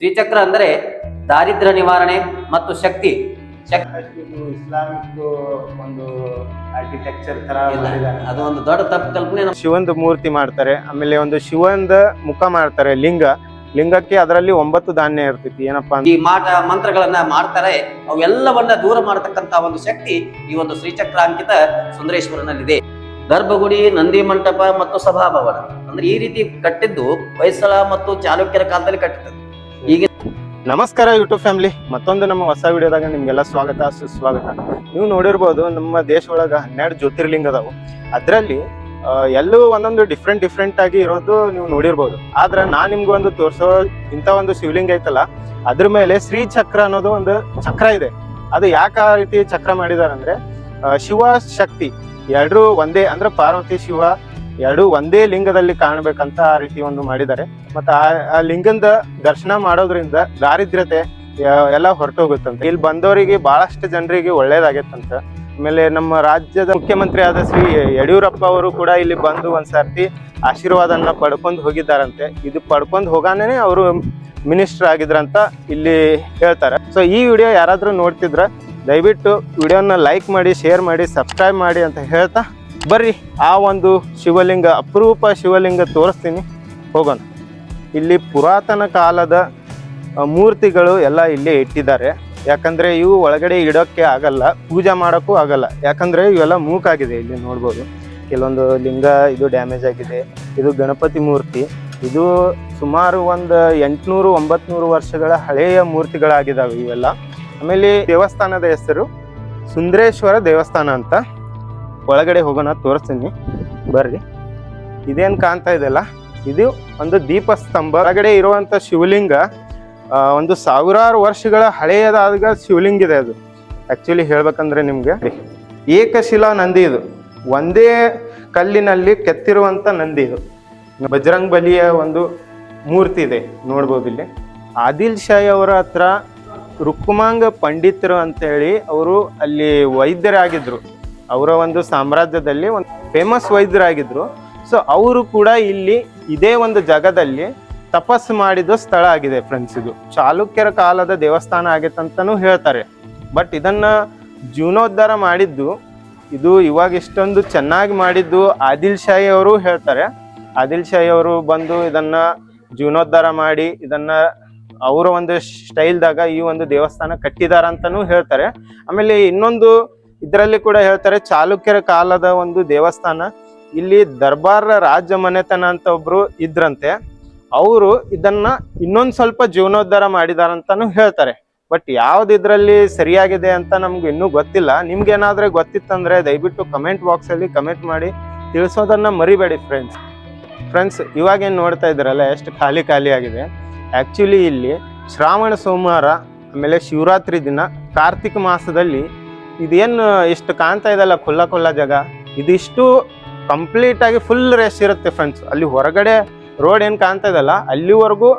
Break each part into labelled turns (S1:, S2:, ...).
S1: ಶ್ರೀಚಕ್ರ ಅಂದರೆ ದಾರಿದ್ರ ನಿವಾರಣೆ ಮತ್ತು ಶಕ್ತಿ.
S2: ಇಸ್ಲಾಮಿಕ್ ಒಂದು ಆರ್ಕಿಟೆಕ್ಚರ್ ತರ
S1: ಅದು ಒಂದು ದೊಡ್ಡ ತಪ್ಪು ಕಲ್ಪನೆ. ಶಿವಂದ
S2: ಶಿವಂದು ಮೂರ್ತಿ ಮಾಡ್ತಾರೆ ಆಮೇಲೆ ಒಂದು ಶಿವಂದ ಮುಖ ಮಾಡ್ತಾರೆ ಲಿಂಗ. ಲಿಂಗಕ್ಕೆ ಅದರಲ್ಲಿ ಒಂಬತ್ತು ಧಾನ್ಯ ಇರ್ತೈತಿ ಏನಪ್ಪಾ
S1: ಈ ಮಾಟ ಮಂತ್ರಗಳನ್ನ ಮಾಡ್ತಾರೆ ಅವೆಲ್ಲವನ್ನ ದೂರ ಮಾಡತಕ್ಕಂತ ಒಂದು ಶಕ್ತಿ ಈ ಒಂದು ಶ್ರೀಚಕ್ರ ಅಂಕಿತ ಸುಂದರೇಶ್ವರನಲ್ಲಿದೆ. ಗರ್ಭಗುಡಿ ನಂದಿ ಮಂಟಪ ಮತ್ತು ಸಭಾಭವನ. ಅಂದ್ರೆ ಈ ರೀತಿ ಕಟ್ಟಿದ್ದು ಹೊಯ್ಸಳ ಮತ್ತು ಚಾಲುಕ್ಯರ ಕಾಲದಲ್ಲಿ ಕಟ್ಟಿದ್ದು
S2: ನಮಸ್ಕಾರ ಯೂಟ್ಯೂಬ್ ಫ್ಯಾಮಿಲಿ ಮತ್ತೊಂದು ನಮ್ಮ ಹೊಸ ವಿಡಿಯೋದಾಗ ನಿಮ್ಗೆಲ್ಲ ಸ್ವಾಗತ, ಸುಸ್ವಾಗತ. ನೀವು ನೋಡಿರ್ಬೋದು ನಮ್ಮ ದೇಶ ಒಳಗ ಹನ್ನೆರಡು ಜ್ಯೋತಿರ್ಲಿಂಗ ಅದಾವು. ಅದರಲ್ಲಿ ಎಲ್ಲೂ ಒಂದೊಂದು ಡಿಫ್ರೆಂಟ್ ಡಿಫ್ರೆಂಟ್ ಆಗಿ ಇರೋದು ನೀವು ನೋಡಿರ್ಬೋದು. ಆದ್ರೆ ನಾ ನಿಮ್ಗೆ ಒಂದು ತೋರಿಸೋ ಇಂಥ ಒಂದು ಶಿವಲಿಂಗ ಐತಲ್ಲ, ಅದ್ರ ಮೇಲೆ ಶ್ರೀ ಚಕ್ರ ಅನ್ನೋದು ಒಂದು ಚಕ್ರ ಇದೆ. ಅದು ಯಾಕೆ ರೀತಿ ಚಕ್ರ ಮಾಡಿದಾರಂದ್ರೆ ಶಿವ ಶಕ್ತಿ ಎರಡೂ ಒಂದೇ, ಅಂದ್ರೆ ಪಾರ್ವತಿ ಶಿವ ಎರಡು ಒಂದೇ ಲಿಂಗದಲ್ಲಿ ಕಾಣಬೇಕಂತ ಆ ರೀತಿ ಒಂದು ಮಾಡಿದ್ದಾರೆ. ಮತ್ತೆ ಆ ಲಿಂಗದ ದರ್ಶನ ಮಾಡೋದ್ರಿಂದ ದಾರಿದ್ರ್ಯತೆ ಎಲ್ಲ ಹೊರಟೋಗುತ್ತಂತೆ. ಇಲ್ಲಿ ಬಂದವರಿಗೆ ಬಹಳಷ್ಟು ಜನರಿಗೆ ಒಳ್ಳೇದಾಗೈತಂತ ಆಮೇಲೆ ನಮ್ಮ ರಾಜ್ಯದ ಮುಖ್ಯಮಂತ್ರಿ ಆದ ಶ್ರೀ ಯಡಿಯೂರಪ್ಪ ಅವರು ಕೂಡ ಇಲ್ಲಿ ಬಂದು ಒಂದ್ಸರ್ತಿ ಆಶೀರ್ವಾದನ ಪಡ್ಕೊಂಡು ಹೋಗಿದ್ದಾರಂತೆ. ಇದು ಪಡ್ಕೊಂಡು ಹೋಗಾನೇ ಅವರು ಮಿನಿಸ್ಟರ್ ಆಗಿದ್ರಂತ ಇಲ್ಲಿ ಹೇಳ್ತಾರೆ. ಸೊ ಈ ವಿಡಿಯೋ ಯಾರಾದರೂ ನೋಡ್ತಿದ್ರೆ, ದಯವಿಟ್ಟು ವಿಡಿಯೋನ ಲೈಕ್ ಮಾಡಿ, ಶೇರ್ ಮಾಡಿ, ಸಬ್ಸ್ಕ್ರೈಬ್ ಮಾಡಿ ಅಂತ ಹೇಳ್ತಾ ಬರ್ರಿ. ಆ ಒಂದು ಶಿವಲಿಂಗ, ಅಪರೂಪ ಶಿವಲಿಂಗ ತೋರಿಸ್ತೀನಿ. ಹೋಗೋಣ. ಇಲ್ಲಿ ಪುರಾತನ ಕಾಲದ ಮೂರ್ತಿಗಳು ಎಲ್ಲ ಇಲ್ಲಿ ಇಟ್ಟಿದ್ದಾರೆ. ಯಾಕಂದ್ರೆ ಇವು ಒಳಗಡೆ ಇಡೋಕ್ಕೆ ಆಗಲ್ಲ, ಪೂಜೆ ಮಾಡೋಕ್ಕೂ ಆಗಲ್ಲ. ಯಾಕಂದ್ರೆ ಇವೆಲ್ಲ ಮೂಕಾಗಿದೆ ಇಲ್ಲಿ ನೋಡ್ಬೋದು. ಕೆಲವೊಂದು ಲಿಂಗ ಇದು ಡ್ಯಾಮೇಜ್ ಆಗಿದೆ. ಇದು ಗಣಪತಿ ಮೂರ್ತಿ. ಇದು ಸುಮಾರು ಒಂದು ಎಂಟುನೂರು, ಒಂಬತ್ನೂರು ವರ್ಷಗಳ ಹಳೆಯ ಮೂರ್ತಿಗಳಾಗಿದ್ದಾವೆ ಇವೆಲ್ಲ. ಆಮೇಲೆ ದೇವಸ್ಥಾನದ ಹೆಸರು ಸುಂದರೇಶ್ವರ ದೇವಸ್ಥಾನ ಅಂತ. ಒಳಗಡೆ ಹೋಗೋಣ ತೋರಿಸ್ತೀನಿ. ಬರ್ರಿ. ಇದೇನು ಕಾಣ್ತಾ ಇದೆಯಲ್ಲ ಇದು ಒಂದು ದೀಪಸ್ತಂಭ. ಒಳಗಡೆ ಇರುವಂತ ಶಿವಲಿಂಗ ಒಂದು ಸಾವಿರಾರು ವರ್ಷಗಳ ಹಳೆಯದಾದ ಶಿವಲಿಂಗ ಇದೆ ಅದು. ಆಕ್ಚುಲಿ ಹೇಳ್ಬೇಕಂದ್ರೆ ನಿಮ್ಗೆ, ಏಕಶಿಲಾ ನಂದಿ ಇದು. ಒಂದೇ ಕಲ್ಲಿನಲ್ಲಿ ಕೆತ್ತಿರುವಂತ ನಂದಿ ಇದು. ಬಜರಂಗ್ ಬಲಿಯ ಒಂದು ಮೂರ್ತಿ ಇದೆ, ನೋಡ್ಬೋದು ಇಲ್ಲಿ. ಆದಿಲ್ ಶಾಹಿ ಅವರ ಹತ್ರ ರುಕ್ಕುಮಾಂಗ ಪಂಡಿತರು ಅಂತೇಳಿ ಅವರು ಅಲ್ಲಿ ವೈದ್ಯರಾಗಿದ್ರು. ಅವರ ಒಂದು ಸಾಮ್ರಾಜ್ಯದಲ್ಲಿ ಒಂದು ಫೇಮಸ್ ವೈದ್ಯರಾಗಿದ್ರು. ಸೊ ಅವರು ಕೂಡ ಇಲ್ಲಿ ಇದೇ ಒಂದು ಜಾಗದಲ್ಲಿ ತಪಸ್ಸು ಮಾಡಿದ ಸ್ಥಳ ಆಗಿದೆ ಫ್ರೆಂಡ್ಸ್ ಇದು ಚಾಲುಕ್ಯರ ಕಾಲದ ದೇವಸ್ಥಾನ ಆಗಿತ್ತಂತನೂ ಹೇಳ್ತಾರೆ. ಬಟ್ ಇದನ್ನ ಜೀವನೋದ್ಧಾರ ಮಾಡಿದ್ದು, ಇದು ಇವಾಗ ಇಷ್ಟೊಂದು ಚೆನ್ನಾಗಿ ಮಾಡಿದ್ದು ಆದಿಲ್ ಶಾಹಿ ಅವರು ಹೇಳ್ತಾರೆ. ಆದಿಲ್ ಶಾಹಿ ಅವರು ಬಂದು ಇದನ್ನ ಜೀರ್ಣೋದ್ಧಾರ ಮಾಡಿ, ಇದನ್ನ ಅವರ ಒಂದು ಸ್ಟೈಲ್ದಾಗ ಈ ಒಂದು ದೇವಸ್ಥಾನ ಕಟ್ಟಿದಾರ ಅಂತಾನೂ ಹೇಳ್ತಾರೆ. ಆಮೇಲೆ ಇನ್ನೊಂದು ಇದರಲ್ಲಿ ಕೂಡ ಹೇಳ್ತಾರೆ, ಚಾಲುಕ್ಯರ ಕಾಲದ ಒಂದು ದೇವಸ್ಥಾನ ಇಲ್ಲಿ ದರ್ಬಾರ್ ರಾಜ ಮನೆತನ ಅಂತ ಒಬ್ರು ಇದ್ರಂತೆ, ಅವರು ಇದನ್ನ ಇನ್ನೊಂದು ಸ್ವಲ್ಪ ಜೀವನೋದ್ಧಾರ ಮಾಡಿದಾರಂತಾನು ಹೇಳ್ತಾರೆ. ಬಟ್ ಯಾವ್ದು ಇದ್ರಲ್ಲಿ ಸರಿಯಾಗಿದೆ ಅಂತ ನಮ್ಗೆ ಇನ್ನೂ ಗೊತ್ತಿಲ್ಲ. ನಿಮ್ಗೆ ಏನಾದ್ರೆ ಗೊತ್ತಿತ್ತಂದ್ರೆ ದಯವಿಟ್ಟು ಕಮೆಂಟ್ ಬಾಕ್ಸ್ ಅಲ್ಲಿ ಕಮೆಂಟ್ ಮಾಡಿ ತಿಳಿಸೋದನ್ನ ಮರಿಬೇಡಿ ಫ್ರೆಂಡ್ಸ್ ಫ್ರೆಂಡ್ಸ್ ಇವಾಗೇನು ನೋಡ್ತಾ ಇದ್ರಲ್ಲ ಎಷ್ಟು ಖಾಲಿ ಖಾಲಿ ಆಗಿದೆ. ಆಕ್ಚುಲಿ ಇಲ್ಲಿ ಶ್ರಾವಣ ಸೋಮವಾರ, ಆಮೇಲೆ ಶಿವರಾತ್ರಿ ದಿನ, ಕಾರ್ತಿಕ ಮಾಸದಲ್ಲಿ ಇದೇನು ಇಷ್ಟು ಕಾಣ್ತಾ ಇದಲ್ಲ ಕೊಲ್ಲ ಕೊಲ್ಲ ಜಾಗ? ಇದಿಷ್ಟು ಕಂಪ್ಲೀಟ್ ಆಗಿ ಫುಲ್ ರೇಸ್ ಇರುತ್ತೆ ಫ್ರೆಂಡ್ಸ್ ಅಲ್ಲಿ ಹೊರಗಡೆ ರೋಡ್ ಏನ್ ಕಾಣ್ತಾ ಇದೆಲ್ಲ ಅಲ್ಲಿವರೆಗೂ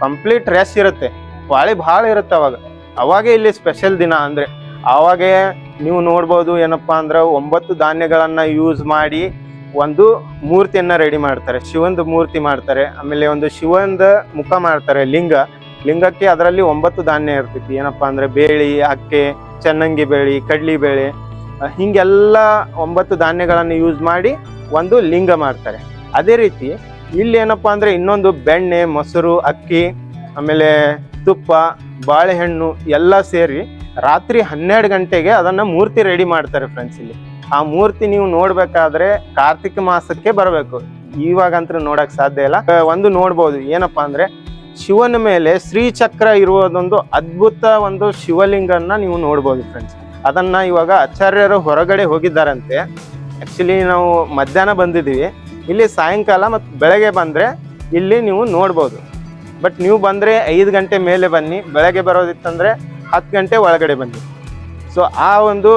S2: ಕಂಪ್ಲೀಟ್ ರೇಸ್ ಇರುತ್ತೆ. ಗಾಳಿ ಭಾಳ ಇರುತ್ತೆ ಅವಾಗ. ಅವಾಗೇ ಇಲ್ಲಿ ಸ್ಪೆಷಲ್ ದಿನ ಅಂದ್ರೆ, ಅವಾಗೆ ನೀವು ನೋಡ್ಬೋದು ಏನಪ್ಪಾ ಅಂದ್ರೆ ಒಂಬತ್ತು ಧಾನ್ಯಗಳನ್ನ ಯೂಸ್ ಮಾಡಿ ಒಂದು ಮೂರ್ತಿಯನ್ನ ರೆಡಿ ಮಾಡ್ತಾರೆ. ಶಿವಂದ ಮೂರ್ತಿ ಮಾಡ್ತಾರೆ. ಆಮೇಲೆ ಒಂದು ಶಿವಂದ ಮುಖ ಮಾಡ್ತಾರೆ, ಲಿಂಗ. ಲಿಂಗಕ್ಕೆ ಅದರಲ್ಲಿ ಒಂಬತ್ತು ಧಾನ್ಯ ಇರ್ತೈತಿ ಏನಪ್ಪಾ ಅಂದ್ರೆ ಬೇಳಿ, ಅಕ್ಕೆ, ಚೆನ್ನಂಗಿ ಬೇಳಿ, ಕಡ್ಲಿ ಬೇಳೆ. ಹಿಂಗೆಲ್ಲ ಒಂಬತ್ತು ಧಾನ್ಯಗಳನ್ನು ಯೂಸ್ ಮಾಡಿ ಒಂದು ಲಿಂಗ ಮಾಡ್ತಾರೆ ಅದೇ ರೀತಿ ಇಲ್ಲಿ ಏನಪ್ಪ ಅಂದರೆ ಇನ್ನೊಂದು ಬೆಣ್ಣೆ, ಮೊಸರು, ಅಕ್ಕಿ, ಆಮೇಲೆ ತುಪ್ಪ, ಬಾಳೆಹಣ್ಣು ಎಲ್ಲ ಸೇರಿ ರಾತ್ರಿ ಹನ್ನೆರಡು ಗಂಟೆಗೆ ಅದನ್ನು ಮೂರ್ತಿ ರೆಡಿ ಮಾಡ್ತಾರೆ ಫ್ರೆಂಡ್ಸ್ ಇಲ್ಲಿ. ಆ ಮೂರ್ತಿ ನೀವು ನೋಡಬೇಕಾದ್ರೆ ಕಾರ್ತಿಕ ಮಾಸಕ್ಕೆ ಬರಬೇಕು. ಇವಾಗಂತೂ ನೋಡೋಕ್ಕೆ ಸಾಧ್ಯ ಇಲ್ಲ. ಒಂದು ನೋಡ್ಬೋದು. ಏನಪ್ಪ ಅಂದರೆ ಶಿವನ ಮೇಲೆ ಶ್ರೀಚಕ್ರ ಇರುವುದೊಂದು ಅದ್ಭುತ ಒಂದು ಶಿವಲಿಂಗನ್ನ ನೀವು ನೋಡ್ಬೋದು ಫ್ರೆಂಡ್ಸ್ ಅದನ್ನ ಇವಾಗ ಆಚಾರ್ಯರು ಹೊರಗಡೆ ಹೋಗಿದ್ದಾರಂತೆ. ಆ್ಯಕ್ಚುಲಿ ನಾವು ಮಧ್ಯಾಹ್ನ ಬಂದಿದ್ದೀವಿ. ಇಲ್ಲಿ ಸಾಯಂಕಾಲ ಮತ್ತು ಬೆಳಗ್ಗೆ ಬಂದರೆ ಇಲ್ಲಿ ನೀವು ನೋಡ್ಬೋದು. ಬಟ್ ನೀವು ಬಂದರೆ ಐದು ಗಂಟೆ ಮೇಲೆ ಬನ್ನಿ. ಬೆಳಗ್ಗೆ ಬರೋದಿತ್ತಂದರೆ ಹತ್ತು ಗಂಟೆ ಒಳಗಡೆ ಬನ್ನಿ. ಸೊ ಆ ಒಂದು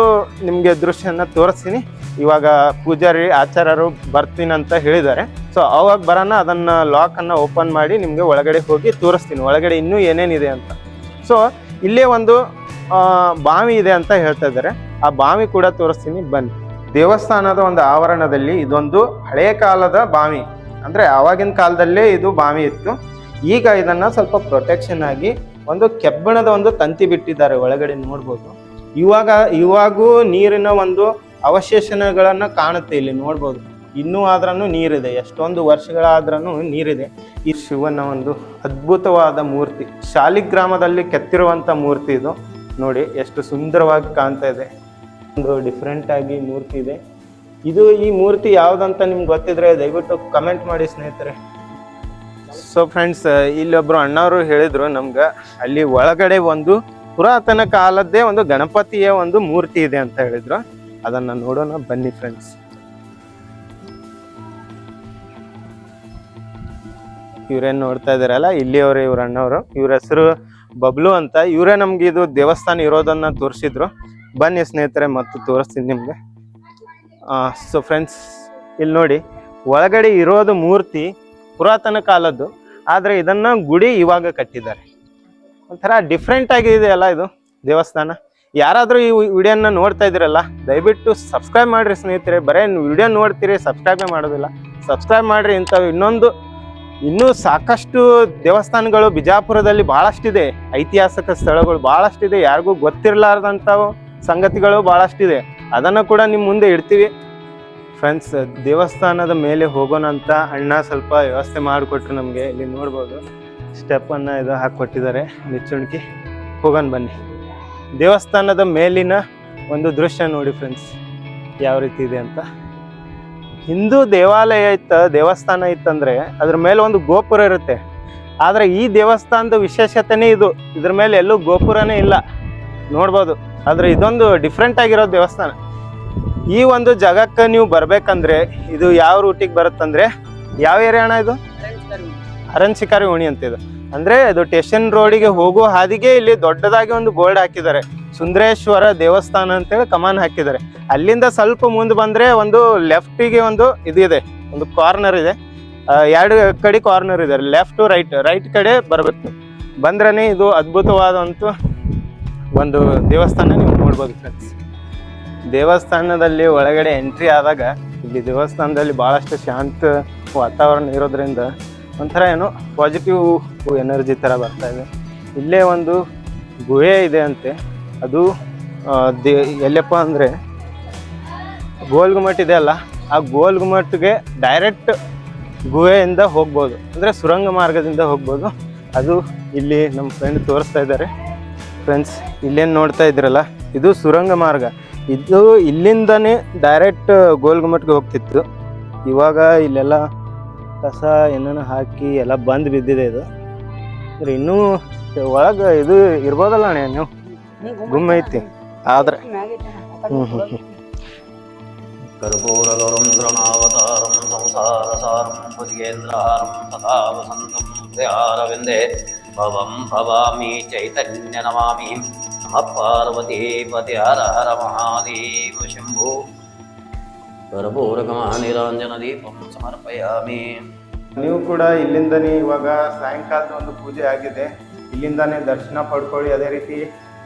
S2: ನಿಮಗೆ ದೃಶ್ಯನ ತೋರಿಸ್ತೀನಿ. ಇವಾಗ ಪೂಜಾರಿ, ಆಚಾರ್ಯರು ಬರ್ತೀನಿ ಅಂತ ಹೇಳಿದ್ದಾರೆ. ಸೊ ಅವಾಗ ಬರೋಣ, ಅದನ್ನು ಲಾಕನ್ನು ಓಪನ್ ಮಾಡಿ ನಿಮಗೆ ಒಳಗಡೆ ಹೋಗಿ ತೋರಿಸ್ತೀನಿ. ಒಳಗಡೆ ಇನ್ನೂ ಏನೇನಿದೆ ಅಂತ. ಸೊ ಇಲ್ಲೇ ಒಂದು ಬಾವಿ ಇದೆ ಅಂತ ಹೇಳ್ತಾ ಇದ್ದಾರೆ. ಆ ಬಾವಿ ಕೂಡ ತೋರಿಸ್ತೀನಿ, ಬನ್ನಿ. ದೇವಸ್ಥಾನದ ಒಂದು ಆವರಣದಲ್ಲಿ ಇದೊಂದು ಹಳೆಯ ಕಾಲದ ಬಾವಿ. ಅಂದ್ರೆ ಆವಾಗಿನ ಕಾಲದಲ್ಲೇ ಇದು ಬಾವಿ ಇತ್ತು. ಈಗ ಇದನ್ನ ಸ್ವಲ್ಪ ಪ್ರೊಟೆಕ್ಷನ್ ಆಗಿ ಒಂದು ಕೆಬ್ಬಣದ ಒಂದು ತಂತಿ ಬಿಟ್ಟಿದ್ದಾರೆ ಒಳಗಡೆ ನೋಡ್ಬೋದು. ಇವಾಗ, ಇವಾಗೂ ನೀರಿನ ಒಂದು ಅವಶೇಷಣಗಳನ್ನ ಕಾಣುತ್ತೆ ಇಲ್ಲಿ ನೋಡ್ಬೋದು. ಇನ್ನೂ ಆದ್ರೂ ನೀರಿದೆ. ಎಷ್ಟೊಂದು ವರ್ಷಗಳಾದ್ರೂ ನೀರಿದೆ. ಈ ಶಿವನ ಒಂದು ಅದ್ಭುತವಾದ ಮೂರ್ತಿ. ಶಾಲಿಗ್ರಾಮದಲ್ಲಿ ಕೆತ್ತಿರುವಂತ ಮೂರ್ತಿ ಇದು. ನೋಡಿ ಎಷ್ಟು ಸುಂದರವಾಗಿ ಕಾಣ್ತಾ ಇದೆ. ಒಂದು ಡಿಫ್ರೆಂಟ್ ಆಗಿ ಮೂರ್ತಿ ಇದೆ. ಇದು ಈ ಮೂರ್ತಿ ಯಾವ್ದಂತ ನಿಮ್ಗೆ ಗೊತ್ತಿದ್ರೆ ದಯವಿಟ್ಟು ಕಮೆಂಟ್ ಮಾಡಿ ಸ್ನೇಹಿತರೆ. ಸೊ ಫ್ರೆಂಡ್ಸ್ ಇಲ್ಲೊಬ್ರು ಅಣ್ಣವರು ಹೇಳಿದ್ರು ನಮ್ಗೆ, ಅಲ್ಲಿ ಒಳಗಡೆ ಒಂದು ಪುರಾತನ ಕಾಲದ್ದೇ ಒಂದು ಗಣಪತಿಯ ಒಂದು ಮೂರ್ತಿ ಇದೆ ಅಂತ ಹೇಳಿದ್ರು. ಅದನ್ನ ನೋಡೋಣ, ಬನ್ನಿ ಫ್ರೆಂಡ್ಸ್ ಇವ್ರೇನ್ ನೋಡ್ತಾ ಇದಾರಲ್ಲ, ಇಲ್ಲಿಯವರು ಇವ್ರ ಅಣ್ಣವರು. ಇವ್ರ ಹೆಸರು ಬಬ್ಲು ಅಂತ. ಇವರೇ ನಮ್ಗೆ ಇದು ದೇವಸ್ಥಾನ ಇರೋದನ್ನ ತೋರಿಸಿದ್ರು. ಬನ್ನಿ ಸ್ನೇಹಿತರೆ, ಮತ್ತು ತೋರಿಸ್ತೀನಿ ನಿಮಗೆ. ಸೊ ಫ್ರೆಂಡ್ಸ್ ಇಲ್ಲಿ ನೋಡಿ. ಒಳಗಡೆ ಇರೋದು ಮೂರ್ತಿ, ಪುರಾತನ ಕಾಲದ್ದು. ಆದ್ರೆ ಇದನ್ನ ಗುಡಿ ಇವಾಗ ಕಟ್ಟಿದ್ದಾರೆ. ಒಂಥರ ಡಿಫ್ರೆಂಟ್ ಆಗಿದೆ ಅಲ್ಲ ಇದು ದೇವಸ್ಥಾನ. ಯಾರಾದರೂ ಈ ವಿಡಿಯೋನ ನೋಡ್ತಾ ಇದ್ದೀರಲ್ಲ, ದಯವಿಟ್ಟು ಸಬ್ಸ್ಕ್ರೈಬ್ ಮಾಡಿರಿ ಸ್ನೇಹಿತರೆ. ಬರೇ ವಿಡಿಯೋ ನೋಡ್ತೀರಿ ಸಬ್ಸ್ಕ್ರೈಬೇ ಮಾಡೋದಿಲ್ಲ. ಸಬ್ಸ್ಕ್ರೈಬ್ ಮಾಡಿರಿ ಇಂಥವು ಇನ್ನೊಂದು ಇನ್ನೂ ಸಾಕಷ್ಟು ದೇವಸ್ಥಾನಗಳು ಬಿಜಾಪುರದಲ್ಲಿ ಬಹಳಷ್ಟಿದೆ. ಐತಿಹಾಸಿಕ ಸ್ಥಳಗಳು ಬಹಳಷ್ಟಿದೆ. ಯಾರಿಗೂ ಗೊತ್ತಿರಲಾರ್ದಂಥವು ಸಂಗತಿಗಳು ಬಹಳಷ್ಟಿದೆ. ಅದನ್ನು ಕೂಡ ನಿಮ್ಮ ಮುಂದೆ ಇಡ್ತೀವಿ. ಫ್ರೆಂಡ್ಸ್, ದೇವಸ್ಥಾನದ ಮೇಲೆ ಹೋಗೋಣ ಅಂತ ಅಣ್ಣ ಸ್ವಲ್ಪ ವ್ಯವಸ್ಥೆ ಮಾಡಿಕೊಟ್ರು ನಮಗೆ. ಇಲ್ಲಿ ನೋಡ್ಬೋದು ಸ್ಟೆಪ್ಪನ್ನು ಇದು ಹಾಕ್ಕೊಟ್ಟಿದ್ದಾರೆ ನಿಚ್ಚುಣಿಕೆ ಹೋಗೋಣ ಬನ್ನಿ. ದೇವಸ್ಥಾನದ ಮೇಲಿನ ಒಂದು ದೃಶ್ಯ ನೋಡಿ ಫ್ರೆಂಡ್ಸ್, ಯಾವ ರೀತಿ ಇದೆ ಅಂತ. ಹಿಂದೂ ದೇವಾಲಯ ಇತ್ತು, ದೇವಸ್ಥಾನ ಇತ್ತಂದ್ರೆ ಅದ್ರ ಮೇಲೆ ಒಂದು ಗೋಪುರ ಇರುತ್ತೆ. ಆದರೆ ಈ ದೇವಸ್ಥಾನದ ವಿಶೇಷತೆನೇ ಇದು. ಇದ್ರ ಮೇಲೆ ಎಲ್ಲೂ ಗೋಪುರನೇ ಇಲ್ಲ. ನೋಡ್ಬೋದು. ಆದ್ರೆ ಇದೊಂದು ಡಿಫ್ರೆಂಟ್ ಆಗಿರೋ ದೇವಸ್ಥಾನ. ಈ ಒಂದು ಜಾಗಕ್ಕೆ ನೀವು ಬರ್ಬೇಕಂದ್ರೆ ಇದು ಯಾವ ರೂಟಿಗೆ ಬರುತ್ತಂದ್ರೆ ಯಾವ ಏರಿಯಾ ಅಣ್ಣ ಇದು? ಅರಣ್ಸಿಕಾರಿ ಓಣಿ ಅಂತ ಇದು. ಅಂದ್ರೆ ಅದು ಟೇಷನ್ ರೋಡಿಗೆ ಹೋಗೋ ಹಾದಿಗೆ ಇಲ್ಲಿ ದೊಡ್ಡದಾಗಿ ಒಂದು ಬೋರ್ಡ್ ಹಾಕಿದ್ದಾರೆ. ಸುಂದರೇಶ್ವರ ದೇವಸ್ಥಾನ ಅಂತೇಳಿ ಕಮಾನ್ ಹಾಕಿದ್ದಾರೆ. ಅಲ್ಲಿಂದ ಸ್ವಲ್ಪ ಮುಂದೆ ಬಂದ್ರೆ ಒಂದು ಲೆಫ್ಟಿಗೆ ಒಂದು ಇದು ಇದೆ, ಒಂದು ಕಾರ್ನರ್ ಇದೆ. ಎರಡು ಕಡೆ ಕಾರ್ನರ್ ಇದೆ ಲೆಫ್ಟ್ ರೈಟ್ ರೈಟ್ ಕಡೆ ಬರಬೇಕು. ಬಂದ್ರನೇ ಇದು ಅದ್ಭುತವಾದಂತ ಒಂದು ದೇವಸ್ಥಾನ ನೀವು ನೋಡ್ಬೋದು ಫ್ರೆಂಡ್ಸ್ ದೇವಸ್ಥಾನದಲ್ಲಿ ಒಳಗಡೆ ಎಂಟ್ರಿ ಆದಾಗ ಇಲ್ಲಿ ದೇವಸ್ಥಾನದಲ್ಲಿ ಬಹಳಷ್ಟು ಶಾಂತ ವಾತಾವರಣ ಇರೋದ್ರಿಂದ ಒಂಥರ ಏನು ಪಾಸಿಟಿವ್ ಎನರ್ಜಿ ಥರ ಬರ್ತಾ ಇದೆ. ಇಲ್ಲೇ ಒಂದು ಗುಹೆ ಇದೆ ಅಂತೆ. ಅದು ದೇ ಎಲ್ಲಪ್ಪ ಅಂದರೆ ಗೋಲ್ ಗುಮ್ಮಟ್ ಇದೆ ಅಲ್ಲ, ಆ ಗೋಲ್ ಗುಮ್ಮಟ್ಗೆ ಡೈರೆಕ್ಟ್ ಗುಹೆಯಿಂದ ಹೋಗ್ಬೋದು. ಅಂದರೆ ಸುರಂಗ ಮಾರ್ಗದಿಂದ ಹೋಗ್ಬೋದು. ಅದು ಇಲ್ಲಿ ನಮ್ಮ ಫ್ರೆಂಡ್ ತೋರಿಸ್ತಾ ಇದ್ದಾರೆ. ಫ್ರೆಂಡ್ಸ್ ಇಲ್ಲೇನು ನೋಡ್ತಾ ಇದ್ರಲ್ಲ ಇದು ಸುರಂಗ ಮಾರ್ಗ. ಇದು ಇಲ್ಲಿಂದನೇ ಡೈರೆಕ್ಟ್ ಗೋಲ್ ಗುಮ್ಮಟ್ಗೆ ಹೋಗ್ತಿತ್ತು. ಇವಾಗ ಇಲ್ಲೆಲ್ಲ ಕಸ ಏನೇನೋ ಹಾಕಿ ಎಲ್ಲ ಬಂದು ಬಿದ್ದಿದೆ ಇದು. ಅಂದರೆ ಇನ್ನೂ ಒಳಗೆ ಇದು ಇರ್ಬೋದಲ್ಲ ಅಣ್ಣ ನೀವು? ಗುಮ್ಮ ಐತಿ ಆದ್ರೆ ಹ್ಮ್ ಹ್ಮ್ ಹ್ಮ್
S1: कर्पूरगौरं गृणावतारं संसारसारं भुजगेन्द्रहारं तथा वसन्तं हृदयारविन्दे भवं भवामि चैतन्य नमामि नमः पार्वतीपति हर हर महादेव शम्भो कर्पूरगमानिराञ्जनदीपं समर्पयामि
S2: ನೀವು ಕೂಡ ಇಲ್ಲಿಂದನೇ ಇವಾಗ ಸಾಯಂಕಾಲದ ಒಂದು ಪೂಜೆ ಆಗಿದೆ ಇಲ್ಲಿಂದಾನೇ ದರ್ಶನ ಪಡ್ಕೊಳ್ಳಿ ಅದೇ ರೀತಿ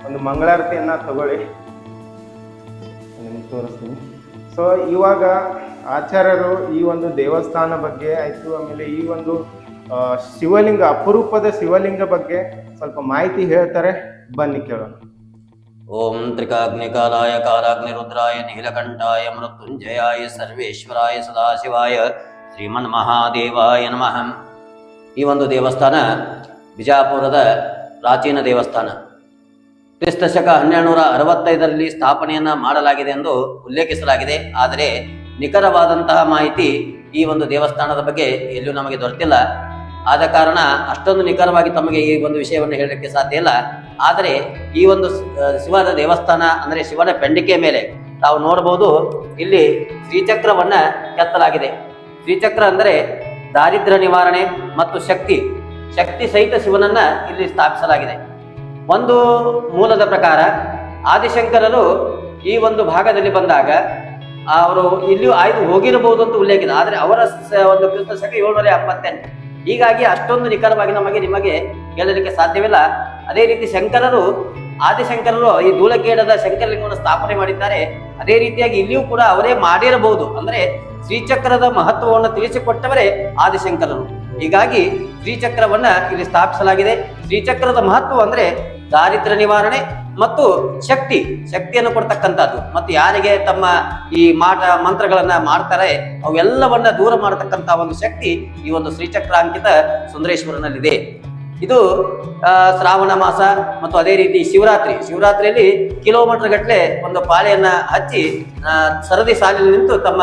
S2: ಒಂದು ಮಂಗಳಾರತಿಯನ್ನು ತಗೊಳ್ಳಿ. ತೋರಿಸ್ತೀನಿ. ಸೊ ಇವಾಗ ಆಚಾರ್ಯರು ಈ ಒಂದು ದೇವಸ್ಥಾನ ಬಗ್ಗೆ ಆಯಿತು, ಆಮೇಲೆ ಈ ಒಂದು ಶಿವಲಿಂಗ, ಅಪರೂಪದ ಶಿವಲಿಂಗ ಬಗ್ಗೆ ಸ್ವಲ್ಪ ಮಾಹಿತಿ ಹೇಳ್ತಾರೆ. ಬನ್ನಿ ಕೇಳೋಣ.
S1: ಓಂ ತ್ರಿಕಾಗ್ನಿ ಕಾಲಾಯ ಕಾಲಾಗ್ನಿ ರುದ್ರಾಯ ನೀಲಕಂಠಾಯ ಮೃತ್ಯುಂಜಯಾಯ ಸರ್ವೇಶ್ವರಾಯ ಸದಾಶಿವಾಯ ಶ್ರೀಮನ್ ಮಹಾದೇವಾಯ ನಮಃ. ಈ ಒಂದು ದೇವಸ್ಥಾನ ಬಿಜಾಪುರದ ಪ್ರಾಚೀನ ದೇವಸ್ಥಾನ. ಕ್ರಿಸ್ತ ಶಕ ಹನ್ನೆರಡುನೂರ ಅರವತ್ತೈದರಲ್ಲಿ ಸ್ಥಾಪನೆಯನ್ನ ಮಾಡಲಾಗಿದೆ ಎಂದು ಉಲ್ಲೇಖಿಸಲಾಗಿದೆ. ಆದರೆ ನಿಖರವಾದಂತಹ ಮಾಹಿತಿ ಈ ಒಂದು ದೇವಸ್ಥಾನದ ಬಗ್ಗೆ ಎಲ್ಲೂ ನಮಗೆ ದೊರೆತಿಲ್ಲ ಆದ ಕಾರಣ ಅಷ್ಟೊಂದು ನಿಖರವಾಗಿ ತಮಗೆ ಈ ಒಂದು ವಿಷಯವನ್ನು ಹೇಳಲಿಕ್ಕೆ ಸಾಧ್ಯ ಇಲ್ಲ. ಆದರೆ ಈ ಒಂದು ಶಿವನ ದೇವಸ್ಥಾನ ಅಂದರೆ ಶಿವನ ಪೆಂಡಿಕೆ ಮೇಲೆ ತಾವು ನೋಡಬಹುದು ಇಲ್ಲಿ ಶ್ರೀಚಕ್ರವನ್ನು ಕೆತ್ತಲಾಗಿದೆ. ಶ್ರೀಚಕ್ರ ಅಂದರೆ ದಾರಿದ್ರ್ಯ ನಿವಾರಣೆ ಮತ್ತು ಶಕ್ತಿ. ಶಕ್ತಿ ಸಹಿತ ಶಿವನನ್ನ ಇಲ್ಲಿ ಸ್ಥಾಪಿಸಲಾಗಿದೆ. ಒಂದು ಮೂಲದ ಪ್ರಕಾರ ಆದಿಶಂಕರರು ಈ ಒಂದು ಭಾಗದಲ್ಲಿ ಬಂದಾಗ ಅವರು ಇಲ್ಲಿಯೂ ಆಯ್ದು ಹೋಗಿರಬಹುದು ಅಂತ ಉಲ್ಲೇಖಿದೆ ಆದರೆ ಅವರ ಒಂದು ಕ್ರಿಸ್ತ ಶಕ ಏಳ್ನೂರ ಎಪ್ಪತ್ತೆಂಟು. ಹೀಗಾಗಿ ಅಷ್ಟೊಂದು ನಿಖರವಾಗಿ ನಮಗೆ ನಿಮಗೆ ಹೇಳಲಿಕ್ಕೆ ಸಾಧ್ಯವಿಲ್ಲ. ಅದೇ ರೀತಿ ಶಂಕರರು, ಆದಿಶಂಕರರು ಈ ಧೂಳಕೇಡದ ಶಂಕರಲಿಂಗವನ್ನು ಸ್ಥಾಪನೆ ಮಾಡಿದ್ದಾರೆ. ಅದೇ ರೀತಿಯಾಗಿ ಇಲ್ಲಿಯೂ ಕೂಡ ಅವರೇ ಮಾಡಿರಬಹುದು. ಅಂದ್ರೆ ಶ್ರೀಚಕ್ರದ ಮಹತ್ವವನ್ನು ತಿಳಿಸಿಕೊಟ್ಟವರೇ ಆದಿಶಂಕರರು. ಹೀಗಾಗಿ ಶ್ರೀಚಕ್ರವನ್ನ ಇಲ್ಲಿ ಸ್ಥಾಪಿಸಲಾಗಿದೆ. ಶ್ರೀಚಕ್ರದ ಮಹತ್ವ ಅಂದ್ರೆ ದಾರಿದ್ರ್ಯ ನಿವಾರಣೆ ಮತ್ತು ಶಕ್ತಿ, ಶಕ್ತಿಯನ್ನು ಕೊಡ್ತಕ್ಕಂಥದ್ದು. ಮತ್ತು ಯಾರಿಗೆ ತಮ್ಮ ಈ ಮಾಟ, ಮಂತ್ರಗಳನ್ನ ಮಾಡ್ತಾರೆ, ಅವೆಲ್ಲವನ್ನ ದೂರ ಮಾಡತಕ್ಕಂತಹ ಒಂದು ಶಕ್ತಿ ಈ ಒಂದು ಶ್ರೀಚಕ್ರ ಅಂಕಿತ ಸುಂದರೇಶ್ವರನಲ್ಲಿದೆ. ಇದು ಶ್ರಾವಣ ಮಾಸ ಮತ್ತು ಅದೇ ರೀತಿ ಶಿವರಾತ್ರಿ. ಶಿವರಾತ್ರಿಯಲ್ಲಿ ಕಿಲೋಮೀಟರ್ ಗಟ್ಟಲೆ ಒಂದು ಪಾಳೆಯನ್ನ ಹಚ್ಚಿ ಸರದಿ ಸಾಲಿನಲ್ಲಿ ನಿಂತು ತಮ್ಮ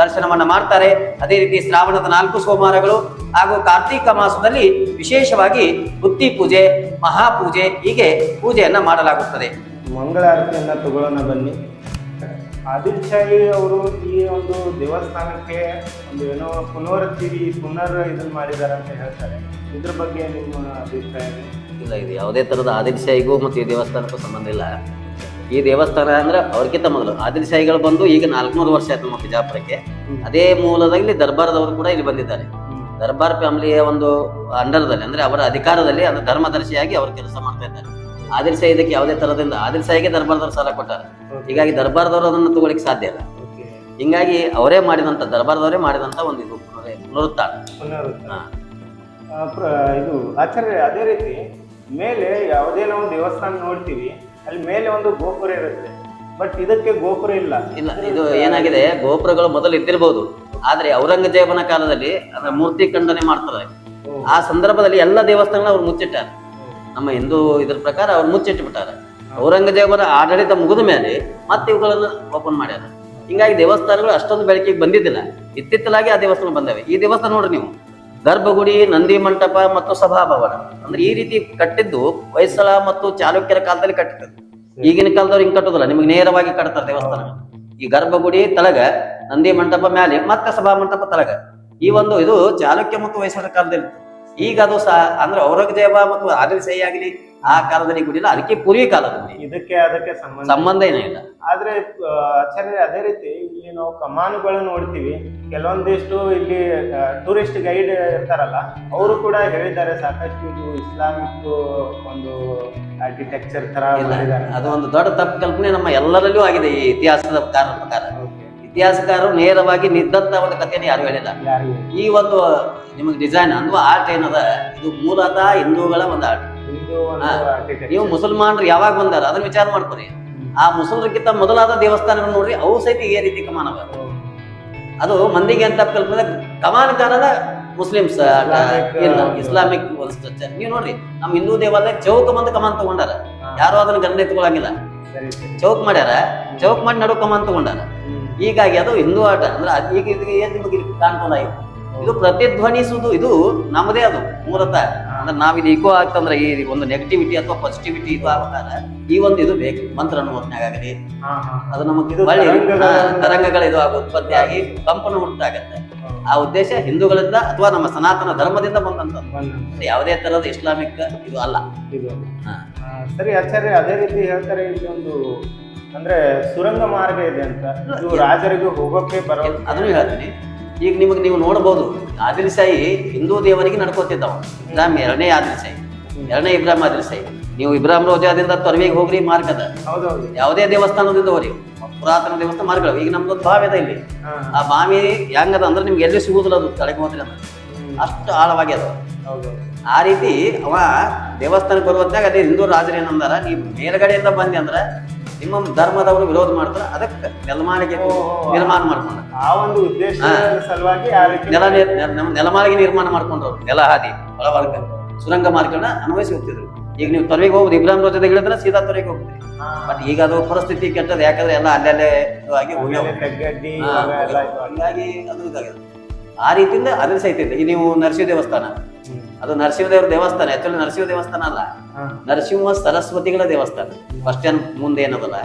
S1: ದರ್ಶನವನ್ನ ಮಾಡ್ತಾರೆ. ಅದೇ ರೀತಿ ಶ್ರಾವಣದ ನಾಲ್ಕು ಸೋಮವಾರಗಳು ಹಾಗೂ ಕಾರ್ತೀಕ ಮಾಸದಲ್ಲಿ ವಿಶೇಷವಾಗಿ ಬುತ್ತಿ ಪೂಜೆ ಮಹಾಪೂಜೆ ಹೀಗೆ ಪೂಜೆಯನ್ನ ಮಾಡಲಾಗುತ್ತದೆ.
S2: ಮಂಗಳಾರತಿಯನ್ನ ತಗೊಳ್ಳೋಣ ಬನ್ನಿ. ಆದಿಲ್ ಶಾಹಿ ಅವರು ಈ ಒಂದು ದೇವಸ್ಥಾನಕ್ಕೆ ಒಂದು ಏನೋ ಪುನರುಜ್ಜೀವಿ ಪುನರ್ ಇದನ್ನ ಮಾಡಿದ್ದಾರೆ ಅಂತ ಹೇಳ್ತಾರೆ. ಇದ್ರ ಬಗ್ಗೆ ನಿಮ್ಮ ಅಭಿಪ್ರಾಯ?
S1: ಇಲ್ಲ ಇದು ಯಾವುದೇ ತರದ ಆದಿಲಶಾಹಿಗೂ ಮತ್ತು ಈ ದೇವಸ್ಥಾನಕ್ಕೂ ಸಂಬಂಧ ಇಲ್ಲ. ಈ ದೇವಸ್ಥಾನ ಅಂದ್ರೆ ಅವ್ರಿಗಿಂತ ಮೊದಲು. ಆದಿಲಶಾಹಿಗಳು ಬಂದು ಈಗ ನಾಲ್ಕುನೂರು ವರ್ಷ ಆಯ್ತು ನಮ್ಮ ಬಿಜಾಪುರಕ್ಕೆ. ಅದೇ ಮೂಲದಲ್ಲಿ ದರ್ಬಾರದವರು ಕೂಡ ಇಲ್ಲಿ ಬಂದಿದ್ದಾರೆ. ದರ್ಬಾರ್ ಫ್ಯಾಮಿಲಿಯ ಒಂದು ಅಂಡರ್ದಲ್ಲಿ ಅಂದ್ರೆ ಅವರ ಅಧಿಕಾರದಲ್ಲಿ ಅಂದ್ರೆ ಧರ್ಮದರ್ಶಿಯಾಗಿ ಅವರು ಕೆಲಸ ಮಾಡ್ತಾ ಇದ್ದಾರೆ. ಆದಿಲ್ ಶಾಹಿ ಇದಕ್ಕೆ ಯಾವುದೇ ತರದಿಂದ ಆದಿಲ್ ಶಾಹಿಗೆ ದರ್ಬಾರ್ದವ್ರು ಸಾಲ ಕೊಟ್ಟಾರ. ಹೀಗಾಗಿ ದರ್ಬಾರ್ದವ್ರು ಅದನ್ನ ತಗೊಳಿಕ್ ಸಾಧ್ಯ ಇಲ್ಲ. ಹಿಂಗಾಗಿ ಅವರೇ ಮಾಡಿದಂತ ದರ್ಬಾರ್ದವರೇ ಮಾಡಿದಂತ ಒಂದು ಇದು ಪುನರೇ- ಪುನರುತ್ಥಾನ.
S2: ಇದು ಆಚಾರ್ಯ ಅದೇ ರೀತಿ ಮೇಲೆ ಯಾವುದೇ ನಾವು ದೇವಸ್ಥಾನ ನೋಡ್ತೀವಿ ಅಲ್ಲಿ ಮೇಲೆ ಒಂದು ಗೋಪುರ ಇರುತ್ತೆ. ಬಟ್ ಇದಕ್ಕೆ ಗೋಪುರ ಇಲ್ಲ.
S1: ಇಲ್ಲ ಇದು ಏನಾಗಿದೆ ಗೋಪುರಗಳು ಮೊದಲು ಇದ್ದಿರಬಹುದು ಆದ್ರೆ ಔರಂಗಜೇಬನ ಕಾಲದಲ್ಲಿ ಅದರ ಮೂರ್ತಿ ಖಂಡನೆ ಮಾಡ್ತಾರೆ. ಆ ಸಂದರ್ಭದಲ್ಲಿ ಎಲ್ಲ ದೇವಸ್ಥಾನಗಳು ಅವ್ರು ಮುಚ್ಚಿಟ್ಟಾರೆ. ನಮ್ಮ ಹಿಂದೂ ಇದ್ರ ಪ್ರಕಾರ ಅವ್ರು ಮುಚ್ಚಿಟ್ಟು ಔರಂಗಜೇಬರ ಆಡಳಿತ ಮುಗಿದ ಮೇಲೆ ಮತ್ತೆ ಇವುಗಳನ್ನು ಓಪನ್ ಮಾಡ್ಯಾರ. ಹಿಂಗಾಗಿ ದೇವಸ್ಥಾನಗಳು ಅಷ್ಟೊಂದು ಬೆಳಕಿಗೆ ಬಂದಿದ್ದಿಲ್ಲ. ಇತ್ತಿತ್ತಲಾಗಿ ಆ ದೇವಸ್ಥಾನ ಬಂದವೆ. ಈ ದೇವಸ್ಥಾನ ನೋಡ್ರಿ ನೀವು. ಗರ್ಭಗುಡಿ, ನಂದಿ ಮಂಟಪ ಮತ್ತು ಸಭಾಭವನ ಅಂದ್ರೆ ಈ ರೀತಿ ಕಟ್ಟಿದ್ದು ಹೊಯ್ಸಳ ಮತ್ತು ಚಾಲುಕ್ಯರ ಕಾಲದಲ್ಲಿ ಕಟ್ಟಿದ್ದು ಈಗಿನ ಕಾಲದವ್ರು ಹಿಂಗೆ ಕಟ್ಟೋದಿಲ್ಲ. ನಿಮಗೆ ನೇರವಾಗಿ ಕಟ್ತಾರೆ ದೇವಸ್ಥಾನ. ಈ ಗರ್ಭಗುಡಿ ತಳಗ, ನಂದಿ ಮಂಟಪ ಮ್ಯಾಲೆ ಮತ್ತೆ ಸಭಾ ಮಂಟಪ ತಳಗ. ಈ ಒಂದು ಇದು ಚಾಲುಕ್ಯ ಮತ್ತು ಹೊಯ್ಸಳ ಕಾಲದಲ್ಲಿ. ಈಗ ಅದು ಸಹ ಅಂದ್ರೆ ಔರಂಗಜೇಬ ಮತ್ತು ಆದಿಲ್ ಸೈ ಆಗಲಿ ಆ ಕಾಲದಲ್ಲಿ ಗುಡಿಲ್ಲ ಅದಕ್ಕೆ ಪೂರ್ವಿ ಕಾಲದಲ್ಲಿ
S2: ಇದಕ್ಕೆ ಅದಕ್ಕೆ ಸಂಬಂಧ
S1: ಸಂಬಂಧ ಏನೇ ಇಲ್ಲ.
S2: ಆದ್ರೆ ಆಚಾರ್ಯ ಅದೇ ರೀತಿ ಇಲ್ಲಿ ನಾವು ಕಮಾನುಗಳು ನೋಡ್ತೀವಿ. ಕೆಲವೊಂದಿಷ್ಟು ಇಲ್ಲಿ ಟೂರಿಸ್ಟ್ ಗೈಡ್ ಇರ್ತಾರಲ್ಲ ಅವರು ಕೂಡ ಹೇಳಿದ್ದಾರೆ ಸಾಕಷ್ಟು ಇದು ಇಸ್ಲಾಮಿಕ್ ಒಂದು ಆರ್ಕಿಟೆಕ್ಚರ್ ತರ
S1: ಅದು ಒಂದು ದೊಡ್ಡ ತಪ್ಪು ಕಲ್ಪನೆ ನಮ್ಮ ಎಲ್ಲರಲ್ಲೂ ಆಗಿದೆ ಈ ಇತಿಹಾಸದ ಕಾರಣ ಪ್ರಕಾರ. ಇತಿಹಾಸಕಾರರು ನೇರವಾಗಿ ನಿದ್ದಂತ ಒಂದು ಕಥೆಯನ್ನು ಯಾರು ಹೇಳಿಲ್ಲ. ಈ ಒಂದು ನಿಮಗೆ ಡಿಸೈನ್ ಅಂದ್ರೆ ಆರ್ಟ್ ಏನದ? ಇದು ಮೂಲತಃ ಹಿಂದೂಗಳ ಒಂದು ಆರ್ಟ್. ನೀವು ಮುಸಲ್ಮಾನರು ಯಾವಾಗ ಬಂದಾರ? ಅದನ್ನ ವಿಚಾರ ಮಾಡ್ಕೊರಿ. ಆ ಮುಸಲ್ಮರಿಗಿಂತ ಮೊದಲಾದ ದೇವಸ್ಥಾನಗಳು ನೋಡ್ರಿ ಅವು ಸಹಿತ ಈ ರೀತಿ ಕಮಾನವ. ಅದು ಮಂದಿಗೆ ಅಂತ ಕಲ್ಪನೆ ಕಮಾನ ಕಾಲದ ಮುಸ್ಲಿಮ್ಸ್ ಇಲ್ಲ ಇಸ್ಲಾಮಿಕ್ ಒಂದು. ನೀವು ನೋಡ್ರಿ ನಮ್ಮ ಹಿಂದೂ ದೇವಾಲಯ ಚೌಕ ಬಂದು ಕಮಾನ್ ತಗೊಂಡಾರ. ಯಾರು ಅದನ್ನ ಗಂಡ ಎತ್ಕೊಳಂಗಿಲ್ಲ. ಚೌಕ್ ಮಾಡ್ಯಾರ ಚೌಕ್ ಮಾಡಿ ನಡು ಕಮಾನ್ ತಗೊಂಡಾರ. ಹೀಗಾಗಿ ಅದು ಹಿಂದೂ ಆಟ. ಅಂದ್ರೆ ಅದ್ ಈಗ ಇದು ಏನ್ ನಿಮಗೆ ಕಾಣ್ತಲ್ಲ ಇದು? ಪ್ರತಿಧ್ವನಿಸುವುದು ಇದು ನಮ್ಮದೇ ಅದು ಮೂಲತ. ಅಂದ್ರೆ ನಾವಿದು ಈಕೋ ಆಗ್ತಂದ್ರೆ ಈ ಒಂದು ನೆಗೆಟಿವಿಟಿ ಅಥವಾ ಪಾಸಿಟಿವಿಟಿ ಇದು ಆಗ್ಬೇಕಾದ್ರೆ ಈ ಒಂದು ಇದು ಬೇಕು. ಮಂತ್ರ ಆಗಲಿ.
S2: ಹಾ, ಹಾ.
S1: ಅದು ನಮಗೆ
S2: ಇದು
S1: ಒಳ್ಳೆ
S2: ತರಂಗಗಳ-
S1: ಇದು ಆಗ ಉತ್ಪತ್ತಿ ಆಗಿ ಕಂಪನ
S2: ಉಂಟಾಗತ್ತೆ
S1: ಆ ಉದ್ದೇಶ ಹಿಂದೂಗಳಿಂದ ಅಥವಾ ನಮ್ಮ ಸನಾತನ ಧರ್ಮದಿಂದ ಬಂದಂತ
S2: ಬಂದು
S1: ಯಾವುದೇ ತರದ ಇಸ್ಲಾಮಿಕ್ ಇದು ಅಲ್ಲ.
S2: ಸರಿ ಆಚಾರ್ಯ ಅದೇ ರೀತಿ ಹೇಳ್ತಾರೆ ಇಲ್ಲಿ ಒಂದು ಅಂದ್ರೆ ಸುರಂಗ ಮಾರ್ಗ ಇದೆ ಅಂತ. ಇದು ರಾಜರಿಗೆ ಹೋಗೋಕೆ ಬರೋ
S1: ಅದನ್ನು ಹೇಳ್ತೀನಿ. ಈಗ ನಿಮಗೆ ನೀವು ನೋಡಬಹುದು ಆದಿಲ್ ಸಾಯಿ ಹಿಂದೂ ದೇವರಿಗೆ ನಡ್ಕೋತಿದ್ದವ. ಇಬ್ರಾಹಿಂ ಎರಡನೇ ಆದಿಲ್ ಶಾಹಿ ಎರಡನೇ ಇಬ್ರಾಹಿಂ ಆದಿಲ್ ಶಾಹಿ ನೀವು ಇಬ್ರಾಹಿಂ ರೋಜಾದಿಂದ ತೊರವಿಗೆ ಹೋಗ್ರಿ ಮಾರ್ಗ ಅದ ಯಾವುದೇ ದೇವಸ್ಥಾನದಿಂದ ಹೋಗ್ರಿ ಪುರಾತನ ದೇವಸ್ಥಾನ ಮಾರ್ಗಗಳು ಈಗ ನಮ್ದು ಬಾವಿ ಅದ ಇಲ್ಲಿ. ಆ ಬಾವಿ ಹೆಂಗದ ಅಂದ್ರೆ ನಿಮ್ಗೆ ಎಲ್ಲಿ ಸಿಗುದಿಲ್ಲ ಅದು ತಳಗೆ ಹೋದ್ರೆ ಅಂದ್ರೆ ಅಷ್ಟು ಆಳವಾಗಿ ಅದು
S2: ಹೌದೌದು.
S1: ಆ ರೀತಿ ಅವ ದೇವಸ್ಥಾನಕ್ಕೆ ಬರುವಂತಾಗ ಅದೇ ಹಿಂದೂ ರಾಜರು ಏನಂದಾರ ನೀವು ಮೇಲ್ಗಡೆಯಿಂದ ಬಂದಿ ಅಂದ್ರ ನಿಮ್ಮ ಧರ್ಮದವರು ವಿರೋಧ ಮಾಡ್ತಾರೆ ಅದಕ್ಕೆ ನೆಲಮಾಳಿಗೆ ನಿರ್ಮಾಣ ಮಾಡ್ಕೊಂಡ
S2: ಆ ಒಂದು ಉದ್ದೇಶ ಸಲುವಾಗಿ
S1: ನೆಲ ನೆಲಮಾಳಿಗೆ ನಿರ್ಮಾಣ ಮಾಡ್ಕೊಂಡ್ರು ನೆಲ ಹಾದಿ ಒಳವರ್ಗ ಸುರಂಗ ಮಾರ್ಗನ ಅನ್ವಯಿಸಿ ಹೋಗ್ತಿದ್ರು ಈಗ ನೀವು ತೊರೆಗೆ ಹೋಗುದು ಇಬ್ರಾಹಿಂ ರೋಜ ಹೇಳಿದ್ರೆ ಸೀದಾ ತೊರೆಗೆ ಹೋಗ್ತೀರಿ. ಬಟ್ ಈಗ ಅದು ಪರಿಸ್ಥಿತಿ ಕೆಟ್ಟದ್ದು ಯಾಕಂದ್ರೆ ಎಲ್ಲ ಅಲ್ಲೇ ಆಗಿ. ಹೀಗಾಗಿ ಅದು ಇದಾಗಿದೆ ಆ ರೀತಿಯಿಂದ ಅದ್ರ ಸಹಿತ ಇದೆ ಈಗ ನೀವು ನರಸಿಂಹ ದೇವಸ್ಥಾನ. ಅದು ನರಸಿಂಹದೇವ್ರ ದೇವಸ್ಥಾನ ಆಕ್ಚುಲಿ ನರಸಿಂಹ ದೇವಸ್ಥಾನ ಅಲ್ಲ. ನರಸಿಂಹ ಸರಸ್ವತಿಗಳ ದೇವಸ್ಥಾನ ಬಸ್ ಸ್ಟ್ಯಾಂಡ್ ಮುಂದೆ ಏನದಲ್ಲ.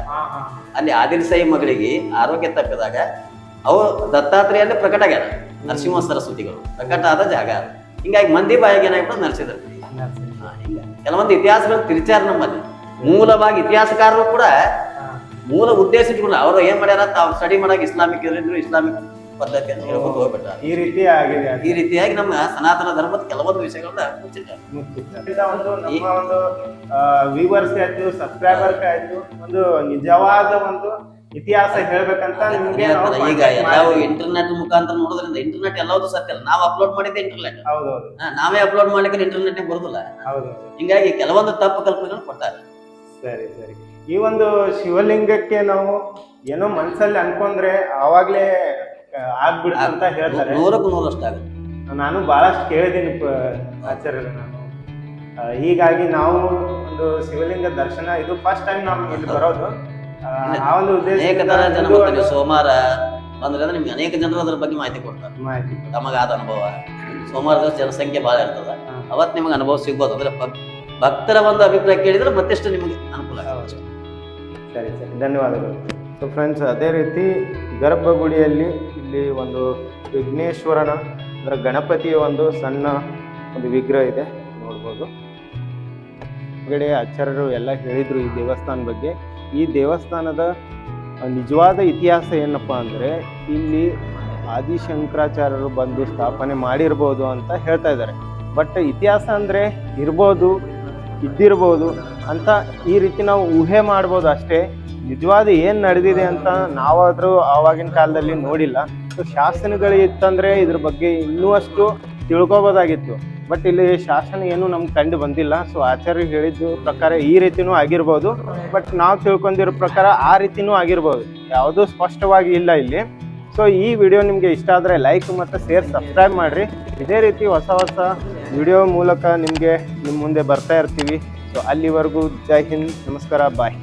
S1: ಅಲ್ಲಿ ಆದಿಲ್ ಸಾಯಿ ಮಗಳಿಗೆ ಆರೋಗ್ಯ ತಪ್ಪಿದಾಗ ಅವು ದತ್ತಾತ್ರೇಯಲ್ಲಿ ಪ್ರಕಟ ಆಗ್ಯಾರ ನರಸಿಂಹ ಸರಸ್ವತಿಗಳು. ಪ್ರಕಟ ಆದ ಜಾಗ ಹಿಂಗಾಗಿ ಮಂದಿ ಬಾಯಿಗೆ ಏನಾಗ್ಬಿಟ್ಟು ನರಸಿದ್ರು ಕೆಲವೊಂದು ಇತಿಹಾಸಗಳು ತಿರುಚಾರ ನಮ್ಮಲ್ಲಿ. ಮೂಲವಾಗಿ ಇತಿಹಾಸಕಾರರು ಕೂಡ ಮೂಲ ಉದ್ದೇಶ ಇಟ್ಕೊಂಡು ಅವರು ಏನ್ ಮಾಡ್ಯಾರ ತಾವು ಸ್ಟಡಿ ಮಾಡಾಕ ಇಸ್ಲಾಮಿಕ್ ಇದ್ರು ಇಸ್ಲಾಮಿಕ್ ಅಂತ ಹೇಳ್ಬೋದು ಹೋಗ್ಬಿಟ್ಟ.
S2: ಈ ರೀತಿ ಆಗಿದೆ
S1: ಈ ರೀತಿಯಾಗಿ ನಮ್ಮ ಸನಾತನ ಧರ್ಮದ ಕೆಲವೊಂದು ವಿಷಯಗಳನ್ನ
S2: ಮುಖ್ಯ. ಒಂದು ನಮ್ಮ ಒಂದು ವ್ಯೂವರ್ಸ್ ಆಯ್ತು ಸಬ್ಸ್ಕ್ರೈಬರ್ ಆಯ್ತು ಒಂದು ನಿಜವಾದ ಒಂದು ಇತಿಹಾಸ ಹೇಳ್ಬೇಕಂತ ನಿಮ್ಗೆ ನಾವು
S1: ಈಗ
S2: ಮಾಡಿದ್ವಿ.
S1: ಇಂಟರ್ನೆಟ್ ಮುಖಾಂತರ ನೋಡೋದ್ರಿಂದ ಇಂಟರ್ನೆಟ್ ಎಲ್ಲವೂ ಸತ್ಯ ಅಲ್ಲ. ನಾವು ಅಪ್ಲೋಡ್ ಮಾಡಿದ್ದೆ ಇಂಟರ್ನೆಟ್
S2: ಹೌದೌದು.
S1: ನಾವೇ ಅಪ್ಲೋಡ್ ಮಾಡಿದ್ರೆ ಇಂಟರ್ನೆಟ್ ಬರುದಿಲ್ಲ.
S2: ಹೌದು
S1: ಹಿಂಗಾಗಿ ಕೆಲವೊಂದು ತಪ್ಪು ಕಲ್ಪನೆಗಳು ಕೊಡ್ತಾರೆ
S2: ಸರಿ ಸರಿ. ಈ ಒಂದು ಶಿವಲಿಂಗಕ್ಕೆ ನಾವು ಏನೋ ಮನಸ್ಸಲ್ಲಿ ಅನ್ಕೊಂಡ್ರೆ ಆವಾಗ್ಲೇ ಆ, ಆಗ್ಬಿಡುತ್ತೆ ಅಂತ ಹೇಳ್ತಾರೆ.
S1: ನೂರಕ್ಕೂ ನೂರಷ್ಟು ಆಗುತ್ತೆ.
S2: ನಾನು ಬಹಳಷ್ಟು ಕೇಳಿದ್ದೀನಿ ಆಚಾರ್ಯರು ನಾನು ಹೀಗಾಗಿ ನಾವು ಒಂದು ಶಿವಲಿಂಗ ದರ್ಶನ ಇದು ಫಸ್ಟ್ ಟೈಮ್ ನಾವು ಇಲ್ಲಿ ಬರೋದು. ಆ, ಒಂದು ಉದ್ದೇಶ
S1: ತರ ಜನ ಬರ್ತಾರೆ ಸೋಮವಾರ ಬಂದ್ರೆ ಅಂದ್ರೆ ನಿಮ್ಗೆ ಅನೇಕ ಜನರು ಅದ್ರ ಬಗ್ಗೆ ಮಾಹಿತಿ ಕೊಡ್ತಾರೆ.
S2: ಮಾಹಿತಿ
S1: ತಮಗಾದ ಅನುಭವ. ಸೋಮವಾರ ದಿವಸ ಜನಸಂಖ್ಯೆ ಬಹಳ ಇರ್ತದ.
S2: ಅವತ್
S1: ಅವತ್ತು ನಿಮಗೆ ಅನುಭವ ಸಿಗ್ಬೋದು. ಅಂದ್ರೆ ಭಕ್ತರ ಒಂದು ಅಭಿಪ್ರಾಯ ಕೇಳಿದ್ರೆ ಮತ್ತೆಷ್ಟು ನಿಮಗೆ ಅನುಕೂಲ
S2: ಸರಿ ಸರಿ. ಧನ್ಯವಾದಗಳು. ಸೊ ಫ್ರೆಂಡ್ಸ್ ಅದೇ ರೀತಿ ಗರ್ಭಗುಡಿಯಲ್ಲಿ ಇಲ್ಲಿ ಒಂದು ವಿಘ್ನೇಶ್ವರನ, ಅಂದ್ರೆ ಗಣಪತಿಯ ಒಂದು ಸಣ್ಣ ಒಂದು ವಿಗ್ರಹ ಇದೆ, ನೋಡ್ಬೋದು. ಹೊರಗಡೆ ಆಚಾರ್ಯರು ಎಲ್ಲ ಹೇಳಿದರು ಈ ದೇವಸ್ಥಾನ ಬಗ್ಗೆ. ಈ ದೇವಸ್ಥಾನದ ನಿಜವಾದ ಇತಿಹಾಸ ಏನಪ್ಪ ಅಂದರೆ, ಇಲ್ಲಿ ಆದಿಶಂಕರಾಚಾರ್ಯರು ಬಂದು ಸ್ಥಾಪನೆ ಮಾಡಿರ್ಬೋದು ಅಂತ ಹೇಳ್ತಾ ಇದ್ದಾರೆ. ಬಟ್ ಇತಿಹಾಸ ಅಂದರೆ ಇರ್ಬೋದು ಇದ್ದಿರ್ಬೋದು ಅಂತ ಈ ರೀತಿ ನಾವು ಊಹೆ ಮಾಡ್ಬೋದು ಅಷ್ಟೇ. ನಿಜವಾದ ಏನು ನಡೆದಿದೆ ಅಂತ ನಾವಾದರೂ ಆವಾಗಿನ ಕಾಲದಲ್ಲಿ ನೋಡಿಲ್ಲ. ಸೊ, ಶಾಸನಗಳು ಇತ್ತಂದ್ರೆ ಇದ್ರ ಬಗ್ಗೆ ಇನ್ನೂ ಅಷ್ಟು ತಿಳ್ಕೊಬೋದಾಗಿತ್ತು. ಬಟ್ ಇಲ್ಲಿ ಶಾಸನ ಏನು ನಮ್ಗೆ ಕಂಡು ಬಂದಿಲ್ಲ. ಸೊ ಆಚಾರ್ಯ ಹೇಳಿದ್ದು ಪ್ರಕಾರ ಈ ರೀತಿನೂ ಆಗಿರ್ಬೋದು. ಬಟ್ ನಾವು ತಿಳ್ಕೊಂಡಿರೋ ಪ್ರಕಾರ ಆ ರೀತಿನೂ ಆಗಿರ್ಬೋದು. ಯಾವುದೂ ಸ್ಪಷ್ಟವಾಗಿ ಇಲ್ಲ ಇಲ್ಲಿ. ಸೊ ಈ ವಿಡಿಯೋ ನಿಮಗೆ ಇಷ್ಟ ಆದರೆ ಲೈಕ್ ಮತ್ತು ಶೇರ್ ಸಬ್ಸ್ಕ್ರೈಬ್ ಮಾಡಿರಿ. ಇದೇ ರೀತಿ ಹೊಸ ಹೊಸ ವಿಡಿಯೋ ಮೂಲಕ ನಿಮಗೆ ನಿಮ್ಮ ಮುಂದೆ ಬರ್ತಾ ಇರ್ತೀವಿ. ಸೊ ಅಲ್ಲಿವರೆಗೂ ಜೈ ಹಿಂದ್, ನಮಸ್ಕಾರ ಬಾಯ್